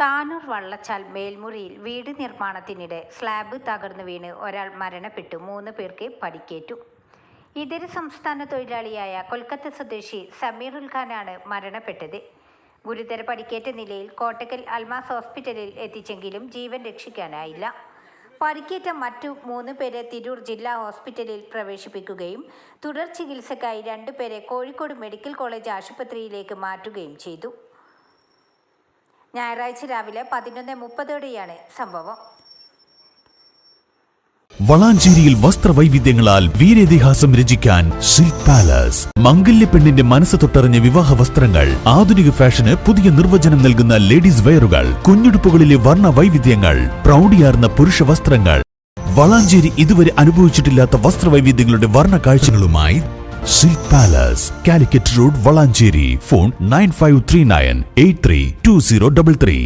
താനൂർ വള്ളച്ചാൽ മേൽമുറിയിൽ വീട് നിർമ്മാണത്തിനിടെ സ്ലാബ് തകർന്നു വീണ് ഒരാൾ മരണപ്പെട്ടു. മൂന്ന് പേർക്ക് പരിക്കേറ്റു ഇതര സംസ്ഥാന തൊഴിലാളിയായ കൊൽക്കത്ത സ്വദേശി സമീറുൽ ഖാനാണ് മരണപ്പെട്ടത്. ഗുരുതര പരിക്കേറ്റ നിലയിൽ കോട്ടക്കൽ അൽമാസ് ഹോസ്പിറ്റലിൽ എത്തിച്ചെങ്കിലും ജീവൻ രക്ഷിക്കാനായില്ല. പരിക്കേറ്റ മറ്റു മൂന്ന് പേരെ തിരൂർ ജില്ലാ ഹോസ്പിറ്റലിൽ പ്രവേശിപ്പിക്കുകയും തുടർ ചികിത്സക്കായി രണ്ടുപേരെ കോഴിക്കോട് മെഡിക്കൽ കോളേജ് ആശുപത്രിയിലേക്ക് മാറ്റുകയും ചെയ്തു. ഞായറാഴ്ച രാവിലെ പതിനൊന്ന് മുപ്പതോടെയാണ് സംഭവം. വളാഞ്ചേരിയിൽ വസ്ത്രവൈവിധ്യങ്ങളാൽ വീരേതിഹാസം രചിക്കാൻ സിൽക്ക് പാലസ് മംഗല്യ പെണ്ണിന്റെ മനസ്സ് തൊട്ടറിഞ്ഞ വിവാഹ വസ്ത്രങ്ങൾ ആധുനിക ഫാഷന് പുതിയ നിർവചനം നൽകുന്ന ലേഡീസ് വെയറുകൾ കുഞ്ഞുടുപ്പുകളിലെ വർണ വൈവിധ്യങ്ങൾ പ്രൗഢിയാർന്ന പുരുഷ വസ്ത്രങ്ങൾ. വളാഞ്ചേരി ഇതുവരെ അനുഭവിച്ചിട്ടില്ലാത്ത വസ്ത്രവൈവിധ്യങ്ങളുടെ വർണ കാഴ്ചകളുമായി silk palace Calicut road Valanchery phone nine five three nine eight three two zero double three